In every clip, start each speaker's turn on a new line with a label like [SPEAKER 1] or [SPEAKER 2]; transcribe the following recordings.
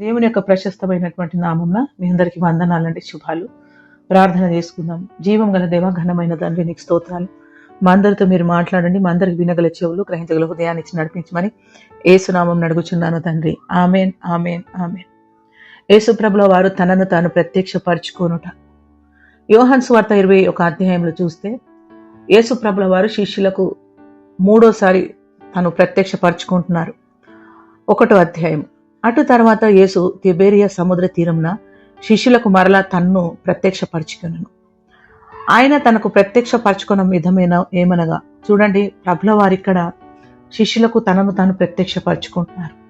[SPEAKER 1] దేవుని యొక్క ప్రశస్తమైనటువంటి నామంన మీ అందరికీ వందనాలండి శుభాలు. ప్రార్థన చేసుకుందాం. జీవం గల దేవ ఘనమైన తండ్రి నీకు స్తోత్రాలు. మా అందరితో మీరు మాట్లాడండి మా అందరికి వినగల చెవులు గ్రహించగల హృదయాన్ని ఇచ్చి నడిపించమని ఏసునామం నడుగుచున్నాను తండ్రి. Amen amen amen. ఏసుప్రభుల వారు తనను తాను ప్రత్యక్షపరచుకోనుట. యోహన్ స్వార్త ఇరవై ఒక అధ్యాయంలో చూస్తే యేసుప్రభుల వారు శిష్యులకు మూడోసారి తను ప్రత్యక్షపరచుకుంటున్నారు. ఒకటో అధ్యాయం అటు తర్వాత యేసు తిబేరియా సముద్ర తీరంన శిష్యులకు మరలా తన్ను ప్రత్యక్షపరచుకునను. ఆయన తనకు ప్రత్యక్షపరచుకున్న విధమైన ఏమనగా చూడండి ప్రభుల వారిక్కడ శిష్యులకు తనను తాను ప్రత్యక్షపరచుకుంటున్నారు.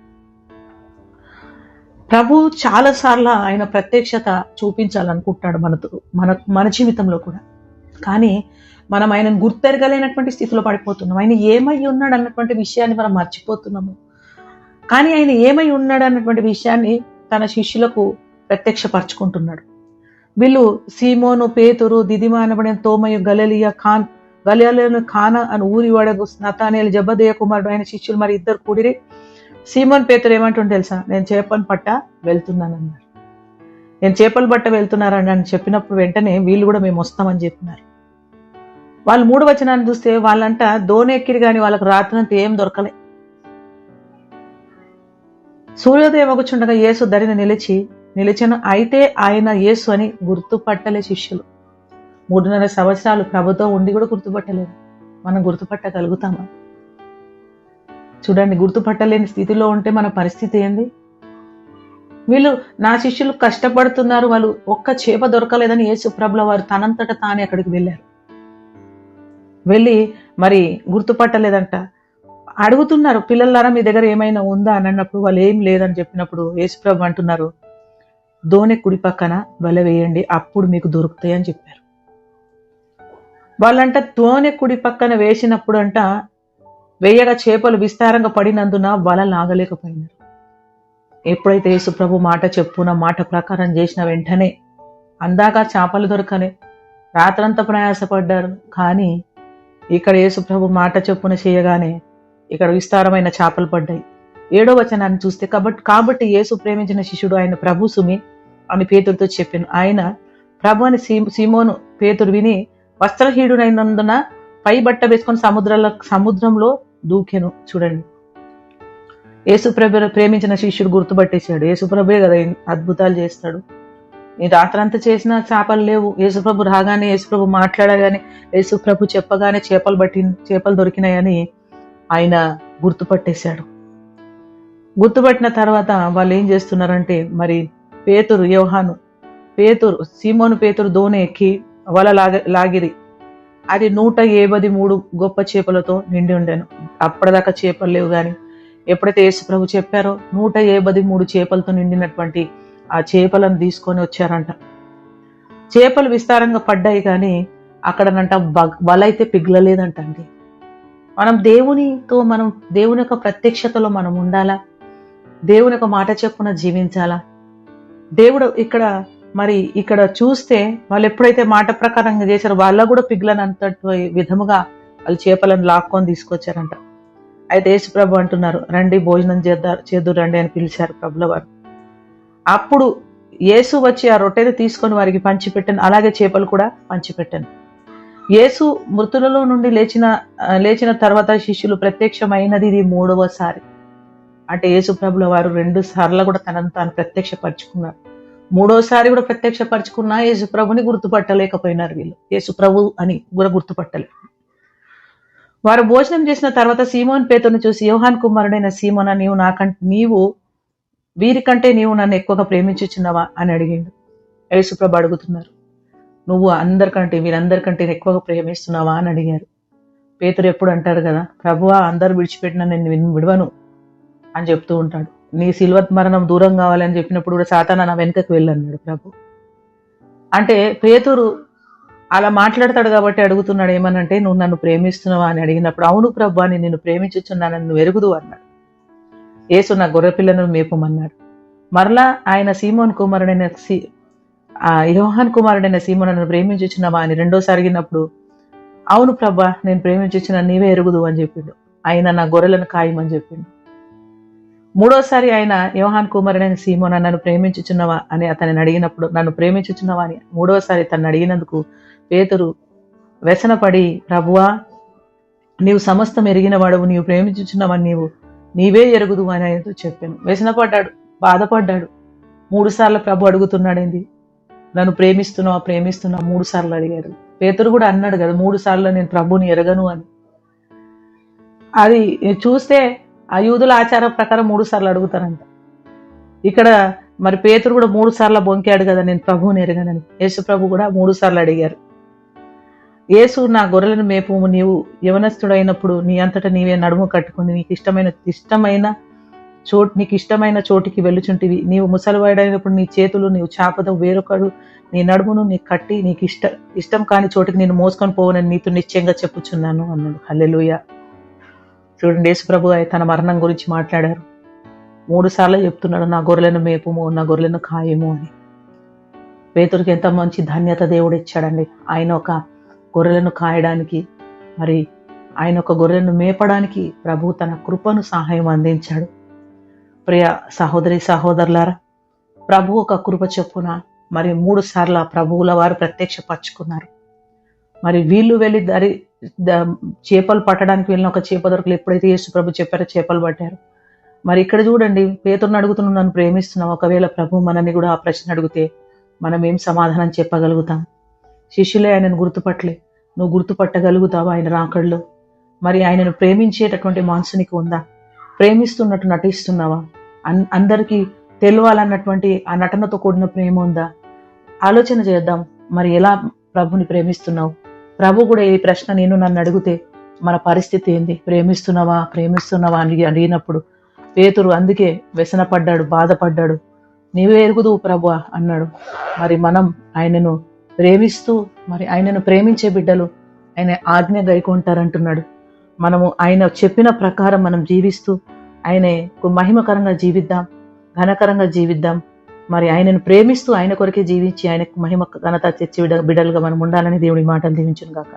[SPEAKER 1] ప్రభు చాలాసార్లు ఆయన ప్రత్యక్షత చూపించాలనుకుంటున్నాడు మనతో మన మన జీవితంలో కూడా. కానీ మనం ఆయనను గుర్తెరగలేనటువంటి స్థితిలో పడిపోతున్నాం. ఆయన ఏమై ఉన్నాడు అన్నటువంటి విషయాన్ని మనం మర్చిపోతున్నాము. కానీ ఆయన ఏమై ఉన్నాడు అన్నటువంటి విషయాన్ని తన శిష్యులకు ప్రత్యక్షపరచుకుంటున్నాడు. వీళ్ళు సీమోను పేతురు దిదిమా అనబడిన తోమయు గలలియా ఖాన్ గలియాలను ఖానా అని ఊరి వాడకు నతానేలు జబ్బదేయ కుమారుడు ఆయన శిష్యులు మరి ఇద్దరు కూడిరి. సీమోన్ పేతురు ఏమంటుంది తెలుసా? నేను చేపను పట్ట వెళ్తున్నాను అన్నారు నేను చేపలు పట్ట వెళ్తున్నారని అని చెప్పినప్పుడు వెంటనే వీళ్ళు కూడా మేము వస్తామని చెప్పినారు. వాళ్ళు మూడు వచనాన్ని చూస్తే వాళ్ళంట దోనెక్కిరి కానీ వాళ్ళకి రాత్రంతా ఏం దొరకలే. సూర్యోదయం ఒకచుండగా యేసు ధరిని నిలిచి నిలిచిన అయితే ఆయన యేసు అని గుర్తుపట్టలే శిష్యులు. మూడున్నర సంవత్సరాలు ప్రభుతో ఉండి కూడా గుర్తుపట్టలేదు. మనం గుర్తుపట్టగలుగుతామా? చూడండి గుర్తుపట్టలేని స్థితిలో ఉంటే మన పరిస్థితి ఏంది? వీళ్ళు నా శిష్యులు కష్టపడుతున్నారు వాళ్ళు ఒక్క చేప దొరకలేదని యేసు ప్రభుల వారు తనంతట తానే అక్కడికి వెళ్ళారు. వెళ్ళి మరి గుర్తుపట్టలేదంట. అడుగుతున్నారు పిల్లలారా మీ దగ్గర ఏమైనా ఉందా? అని అన్నప్పుడు వాళ్ళు ఏం లేదని చెప్పినప్పుడు యేసుప్రభు అంటున్నారు దోనె కుడి పక్కన వల వేయండి అప్పుడు మీకు దొరుకుతాయి అని చెప్పారు. వాళ్ళంట దోనె కుడి పక్కన వేసినప్పుడు అంట వేయగా చేపలు విస్తారంగా పడినందున వల లాగలేకపోయినారు. ఎప్పుడైతే యేసుప్రభు మాట చెప్పున మాట ప్రకారం చేసిన వెంటనే అందాక చేపలు దొరకలే రాత్రంతా ప్రయాసపడ్డారు. కానీ ఇక్కడ యేసుప్రభు మాట చెప్పున చేయగానే ఇక్కడ విస్తారమైన చేపలు పడ్డాయి. ఏడో వచనాన్ని చూస్తే కాబట్టి కాబట్టి యేసు ప్రేమించిన శిష్యుడు ఆయన ప్రభు సుమి అని పేతుడితో చెప్పాను. ఆయన ప్రభు అని సీ సీమోను పేతుడు విని వస్త్రహీడునైనందున పై బట్ట వేసుకొని సముద్రాల సముద్రంలో దూకెను. చూడండి. యేసుప్రభు ప్రేమించిన శిష్యుడు గుర్తుపట్టేశాడు. యేసుప్రభే కదా అద్భుతాలు చేస్తాడు. నీ రాత్రంతా చేసిన చేపలు లేవు. యేసుప్రభు రాగానే యేసుప్రభు మాట్లాడగానే యేసుప్రభు చెప్పగానే చేపలు పట్టి చేపలు దొరికినాయని ఆయన గుర్తుపట్టేశాడు. గుర్తుపట్టిన తర్వాత వాళ్ళు ఏం చేస్తున్నారంటే మరి పేతురు యోహాను పేతురు సీమోను పేతురు దోణి ఎక్కి వల లాగ లాగిరి. అది నూట ఏబది మూడు గొప్ప చేపలతో నిండి ఉండేను. అప్పటిదాకా చేపలు లేవు కానీ ఎప్పుడైతే యేసు ప్రభు చెప్పారో నూట ఏబది మూడు చేపలతో నిండినటువంటి ఆ చేపలను తీసుకొని వచ్చారంట. చేపలు విస్తారంగా పడ్డాయి కానీ అక్కడనంట బ- వలైతే అయితే పిగలలేదంట అండి మనం దేవునితో మనం దేవుని యొక్క ప్రత్యక్షతలో మనం ఉండాలా? దేవుని యొక్క మాట చెప్పున జీవించాలా? దేవుడు ఇక్కడ మరి ఇక్కడ చూస్తే వాళ్ళు ఎప్పుడైతే మాట ప్రకారంగా చేశారో వాళ్ళ కూడా పిగ్లనంత విధముగా వాళ్ళు చేపలను లాక్కొని తీసుకొచ్చారంట. అయితే యేసుప్రభు అంటున్నారు రండి భోజనం చేద్దారు చేద్దు రండి అని పిలిచారు ప్రభుల వారు. అప్పుడు యేసు వచ్చి ఆ రొట్టెని తీసుకొని వారికి పంచిపెట్టాను అలాగే చేపలు కూడా పంచిపెట్టాను. యేసు మృతులలో నుండి లేచిన లేచిన తర్వాత శిష్యులు ప్రత్యక్షమైనది ఇది మూడవసారి అంటే యేసు ప్రభుల వారు రెండు సార్లు కూడా తనను తాను ప్రత్యక్షపరచుకున్నారు. మూడోసారి కూడా ప్రత్యక్షపరుచుకున్నా యేసు ప్రభుని గుర్తుపట్టలేకపోయినారు వీళ్ళు. యేసు ప్రభు అని కూడా గుర్తుపట్టలేదు. వారు భోజనం చేసిన తర్వాత సీమోన్ పేతుని చూసి యోహాన్ కుమారుడైన సీమోన నీవు నాకంటే నీవు వీరికంటే నీవు నన్ను ఎక్కువగా ప్రేమించుచున్నావా? అని అడిగిండు. యేసుప్రభు అడుగుతున్నారు. నువ్వు అందరికంటే వీరందరికంటే ఎక్కువగా ప్రేమిస్తున్నావా అని అడిగారు. పేతురు ఎప్పుడు అంటారు కదా ప్రభువా అందరు విడిచిపెట్టిన నేను విడవను అని చెప్తూ ఉంటాడు. నీ సిల్వత్ మరణం దూరం కావాలని చెప్పినప్పుడు కూడా సాతాన నా వెనుకకు వెళ్ళన్నాడు ప్రభు. అంటే పేతురు అలా మాట్లాడతాడు కాబట్టి అడుగుతున్నాడు ఏమనంటే నువ్వు నన్ను ప్రేమిస్తున్నావా? అని అడిగినప్పుడు అవును ప్రభు అని నేను ప్రేమించుచున్నానని నువ్వు ఎరుగుదు అన్నాడు. యేసు నా గొర్రెపిల్లను మేపమన్నాడు. మరలా ఆయన సీమోన్ కుమారుడైన ఆ యోహాన్ కుమారుడైన సీమ నన్ను ప్రేమించుచున్నావా అని రెండోసారి అడిగినప్పుడు అవును ప్రభా నేను ప్రేమించుచున్న నీవే ఎరుగుదు అని చెప్పిండు. ఆయన నా గొర్రెలను ఖాయమని చెప్పిండు. మూడోసారి ఆయన యోహాన్ కుమారుడైన సీమోన నన్ను ప్రేమించుచున్నావా అని అతనిని అడిగినప్పుడు నన్ను ప్రేమించుచున్నవా అని మూడోసారి తను అడిగినందుకు పేతురు వ్యసనపడి ప్రభువా నీవు సమస్తం ఎరిగిన వాడవు నీవు ప్రేమించుచున్నావా నీవు నీవే ఎరుగుదు అని ఆయనతో చెప్పాను. వ్యసనపడ్డాడు బాధపడ్డాడు. మూడు సార్లు ప్రభు అడుగుతున్నాడేంది? నన్ను ప్రేమిస్తున్నావా ప్రేమిస్తున్నావా మూడు సార్లు అడిగారు. పేతురు కూడా అన్నాడు కదా మూడు సార్లు నేను ప్రభుని ఎరగను అని. అది చూస్తే ఆ యూదుల ఆచారం ప్రకారం మూడు సార్లు అడుగుతారంట. ఇక్కడ మరి పేతురు కూడా మూడు సార్లు బొంకాడు కదా నేను ప్రభువుని ఎరగనని. యేసు ప్రభు కూడా మూడు సార్లు అడిగారు. యేసు నా గొర్రెలను మేపు నీవు యవనస్తుడైనప్పుడు నీ అంతటా నీవే నడుము కట్టుకుని నీకు ఇష్టమైన ఇష్టమైన చోటు నీకు ఇష్టమైన చోటికి వెళ్ళుచుంటివి. నీవు ముసలివాడైనప్పుడు నీ చేతులు నీవు చాపద వేరొకడు. నీ నడుమును నీ కట్టి నీకు ఇష్ట ఇష్టం కాని చోటికి నేను మోసుకొని పోవనని నీతో నిశ్చయంగా చెప్పుచున్నాను అన్నాడు. హల్లెలుయ. చూడండి యేసుప్రభు తన మరణం గురించి మాట్లాడారు. మూడు సార్లు చెప్తున్నాడు నా గొర్రెలను మేపుము నా గొర్రెలను ఖాయము అని. పేతురికి ఎంత మంచి ధన్యత దేవుడు ఇచ్చాడండి. ఆయన ఒక గొర్రెలను కాయడానికి మరి ఆయన ఒక గొర్రెలను మేపడానికి ప్రభు తన కృపను సహాయం అందించాడు. ప్రియ సహోదరి సహోదరులారా ప్రభు ఒక కృప చొప్పున మరి మూడు సార్లు ఆ ప్రభువుల వారు ప్రత్యక్షపరచుకున్నారు మరి వీళ్ళు వెళ్ళి దరి చేపలు పట్టడానికి వెళ్ళిన ఒక చేప దొరకలు ఎప్పుడైతే యేసు ప్రభు చెప్పారో చేపలు పట్టారు. మరి ఇక్కడ చూడండి పేతుర్ని అడుగుతున్న నన్ను ప్రేమిస్తున్నాం ఒకవేళ ప్రభు మనని కూడా ఆ ప్రశ్న అడిగితే మనం ఏం సమాధానం చెప్పగలుగుతాం? శిష్యులే ఆయనను గుర్తుపట్టలే. నువ్వు గుర్తుపట్టగలుగుతావా ఆయన రాకడలో? మరి ఆయనను ప్రేమించేటటువంటి మనసు నీకు ఉందా? ప్రేమిస్తున్నట్టు నటిస్తున్నావా? అందరికీ తెలియాలన్నటువంటి ఆ నటనతో కూడిన ప్రేమ ఉందా? ఆలోచన చేద్దాం. మరి ఎలా ప్రభుని ప్రేమిస్తున్నావు? ప్రభు కూడా ఈ ప్రశ్న నేను నన్ను అడిగితే మన పరిస్థితి ఏంది? ప్రేమిస్తున్నావా? ప్రేమిస్తున్నావా అని అడిగినప్పుడు పేతురు అందుకే వ్యసనపడ్డాడు బాధపడ్డాడు. నీవే ఎరుగుదు ప్రభు అన్నాడు. మరి మనం ఆయనను ప్రేమిస్తూ మరి ఆయనను ప్రేమించే బిడ్డలు ఆయన ఆజ్ఞ గైకుంటారంటున్నాడు. మనము ఆయన చెప్పిన ప్రకారం మనం జీవిస్తూ ఆయనకు మహిమకరంగా జీవిద్దాం ఘనకరంగా జీవిద్దాం. మరి ఆయనను ప్రేమిస్తూ ఆయన కొరకే జీవించి ఆయనకు మహిమ ఘనత తెచ్చి బిడలుగా బిడ్డలుగా మనం ఉండాలని దేవుడి మాటలు దీవించును గాక